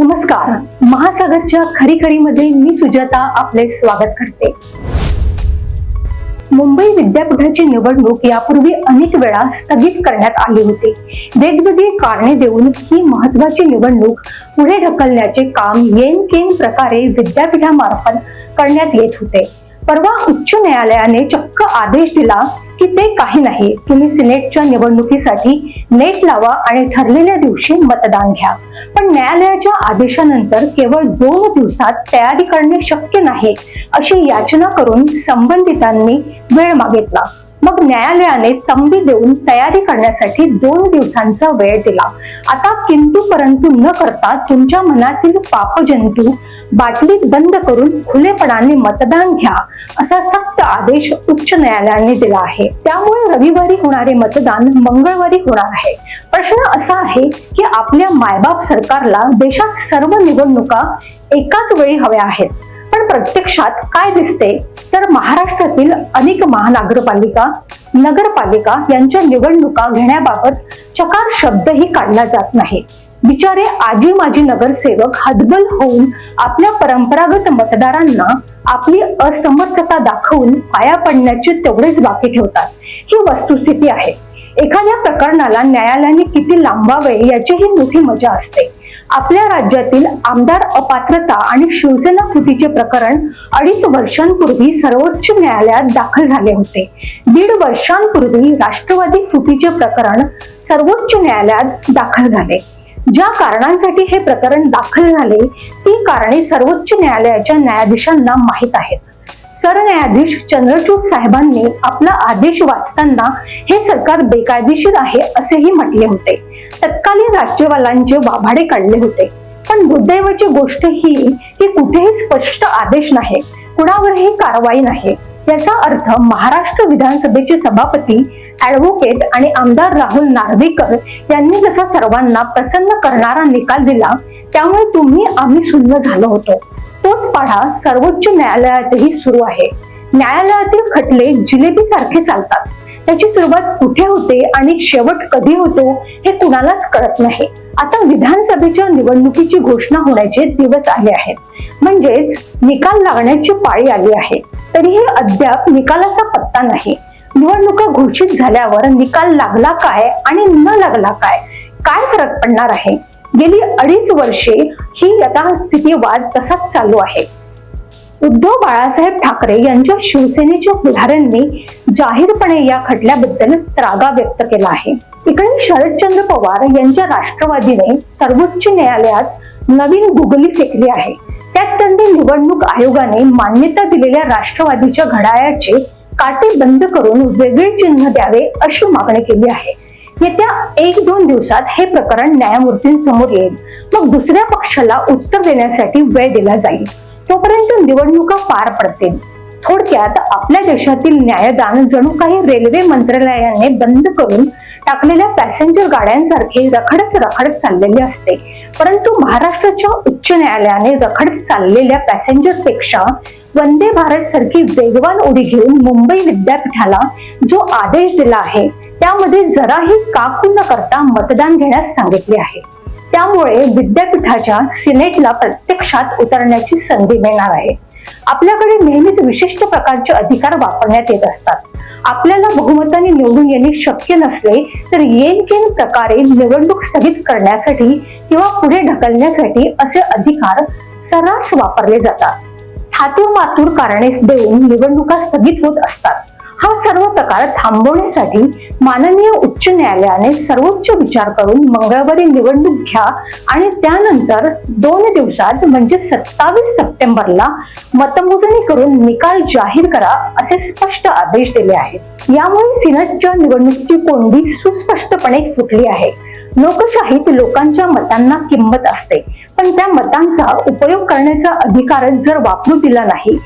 नमस्कार. महासागरच्या खरी मी सुजाता आपले स्वागत करते. मुंबई विद्यापीठाची निवडणूक यापूर्वी अनेक वेळा स्थगित करण्यात आली होती. वेगवेगळी कारणे देऊन ही महत्वाची निवडणूक पुढे ढकलण्याचे काम येन केन प्रकारे विद्यापीठामार्फत करण्यात येत होते. परवा उच्च न्यायालयाने चक्क आदेश दिला की ते काही नाही. तुम्ही सिनेटच्या निवडणुकीसाठी नेट लावा आणि ठरलेल्या दिवशी मतदान घ्या. पण न्यायालयाच्या आदेशानंतर केवळ दोन दिवसात तयारी करणे शक्य नाही अशी याचना करून संबंधितांनी वेळ मागितला. मग न्यायालयाने संधी देऊन तयारी करण्यासाठी दोन दिवसांचा वेळ दिला. आता किंतु परंतु न करता तुमच्या मनातील पापजंतू बाटलीत बंद करून खुलेपणाने मतदान घ्या असा सक्त आदेश उच्च न्यायालयाने दिला आहे. त्यामुळे रविवारी होणारे मतदान मंगळवारी होणार आहे. प्रश्न असा आहे की आपल्या मायबाप सरकारला देशात सर्व निवडणुका एकाच वेळी हव्या आहेत. प्रत्यक्षात काय दिसते? तर महाराष्ट्रातील अनेक महानगरपालिका नगरपालिका यांच्या निवडणुका घेण्याबाबत चकार शब्दही काढला जात नाही. बिचारे आजी माजी नगरसेवक हतबल होऊन आपल्या परंपरागत मतदारांना आपली असमर्थता दाखवून पाया पडण्याचे तेवढेच बाकी ठेवतात. ही वस्तुस्थिती आहे. एखाद्या प्रकरणाला न्यायालयाने किती लांबावे याचीही मोठी मजा असते. आपल्या राज्यातील आमदार अपात्रता आणि शिवसेना कृतीचे प्रकरण अडीच वर्षांपूर्वी सर्वोच्च न्यायालयात दाखल झाले होते. दीड वर्षांपूर्वी राष्ट्रवादी कृतीचे प्रकरण सर्वोच्च न्यायालयात दाखल झाले. ज्या कारणांसाठी हे प्रकरण दाखल झाले ती कारणे सर्वोच्च न्यायालयाच्या न्यायाधीशांना माहीत आहेत. सरन्यायाधीश चंद्रचूड साहेबांनी आपला आदेश वाचताना हे सरकार बेकायदेशीर आहे असेही म्हटले होते. तत्कालीन राज्यवालांचे वाभाडे काढले होते. पण दुर्दैवाची गोष्ट ही की कुठेही स्पष्ट आदेश नाही कुणावरही कारवाई नाही. याचा अर्थ महाराष्ट्र विधानसभेचे सभापती ऍडव्होकेट आणि आमदार राहुल नार्वेकर यांनी जसा सर्वांना प्रसन्न करणारा निकाल दिला त्यामुळे तुम्ही आम्ही सुन्न झालो होतो. तोच पाढा सर्वोच्च न्यायालयातही सुरू आहे. न्यायालयातील खटले जिलेबी सारखे चालतात. त्याची सुरुवात कुठे होते आणि शेवट कधी होतो हे कुणालाच कळत नाही. आता विधानसभेच्या निवडणुकीची घोषणा होण्याचे दिवस आले आहेत. म्हणजेच निकाल लागण्याची पाळी आली आहे. तरीही अद्याप निकालाचा पत्ता नाही. निवडणुका घोषित झाल्यावर निकाल लागला काय आणि न लागला काय? काय फरक पडणार आहे? गेली अडीच वर्षे ही यथास्थिती वाद तसाच चालू आहे. उद्धव बाळासाहेब ठाकरे यांच्या शिवसेनेच्या पुढाऱ्यांनी जाहीरपणे या खटल्याबद्दल त्रागा व्यक्त केला आहे. इकडे शरदचंद्र पवार यांच्या राष्ट्रवादीने सर्वोच्च न्यायालयात नवीन गुगली फेकली आहे. त्यात त्यांनी निवडणूक आयोगाने मान्यता दिलेल्या राष्ट्रवादीच्या घड्याळाचे काटे बंद करून वेगळे चिन्ह द्यावे अशी मागणी केली आहे. येत्या एक दोन दिवसात हे प्रकरण न्यायमूर्तींसमोर येईल. मग दुसऱ्या पक्षाला उत्तर देण्यासाठी वेळ दिला जाईल. तोपर्यंत निवडणुका पार पडतील. थोडक्यात आपल्या देशातील न्यायदान जणू काही रेल्वे मंत्रालयाने बंद करून टाकलेल्या पॅसेंजर गाड्यांसारखे रखडत रखडत चाललेले असते. परंतु महाराष्ट्राच्या उच्च न्यायालयाने रखडत चाललेल्या पॅसेंजरपेक्षा वंदे भारत सारखी वेगवान उडी घेऊन मुंबई विद्यापीठाला जो आदेश दिला आहे त्यामध्ये जराही काकू न करता मतदान घेण्यास सांगितले आहे. त्यामुळे विद्यापीठाच्या सिनेटला प्रत्यक्षात उतरण्याची संधी मिळणार आहे. आपल्याकडे नेहमीच विशिष्ट प्रकारचे अधिकार वापरण्यात येत असतात. आपल्याला बहुमताने निवडून येणे शक्य नसले तर येन केन प्रकारे निवडणूक स्थगित करण्यासाठी किंवा पुढे ढकलण्यासाठी असे अधिकार सर्रास वापरले जातात. थातूर मातूर कारणे देऊन निवडणुका स्थगित होत असतात. हा सर्व प्रकार थांबवण्यासाठी माननीय उच्च न्यायालयाने सर्वोच्च विचार करून मंगळवारी निवडणूक घ्या आणि त्यानंतर दोन दिवसात म्हणजे सत्तावीस सप्टेंबरला मतमोजणी करून निकाल जाहीर करा असे स्पष्ट आदेश दिले आहेत. यामुळे सिनेटच्या निवडणुकीची कोंडी सुस्पष्टपणे फुटली आहे. लोकशाहीत लोकांच्या मतांना किंमत असते पण त्या मतांचा उपयोग करण्याचा अधिकार जर वापरू दिला नाही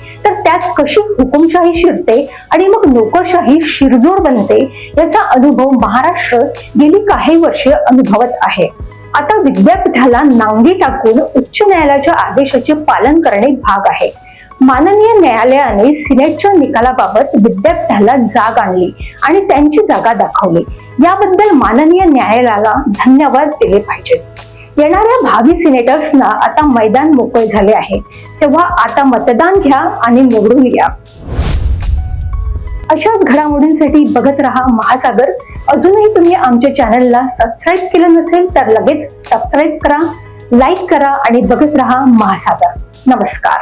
त्यात कशी हुकुमशाही शिरते आणि मग नोकरशाही शिरजोर बनते याचा अनुभव महाराष्ट्र गेली काही वर्षे अनुभवत आहे. आता विद्यापीठाला नांगी टाकून उच्च न्यायालयाच्या आदेशाचे पालन करणे भाग आहे. माननीय न्यायालयाने सिनेटच्या निकालाबाबत विद्यापीठाला जाग आणली आणि त्यांची जागा दाखवली. याबद्दल माननीय न्यायालयाला धन्यवाद दिले पाहिजेत. येणाऱ्या भावी सिनेटर्सना आता मैदान मोकळे झाले आहे. तेव्हा आता मतदान घ्या आणि निवडून या. अशाच घडामोडींसाठी बघत रहा महासागर. अजूनही तुम्ही आमच्या चॅनलला सबस्क्राईब केलं नसेल तर लगेच सबस्क्राईब करा लाईक करा आणि बघत रहा महासागर. नमस्कार.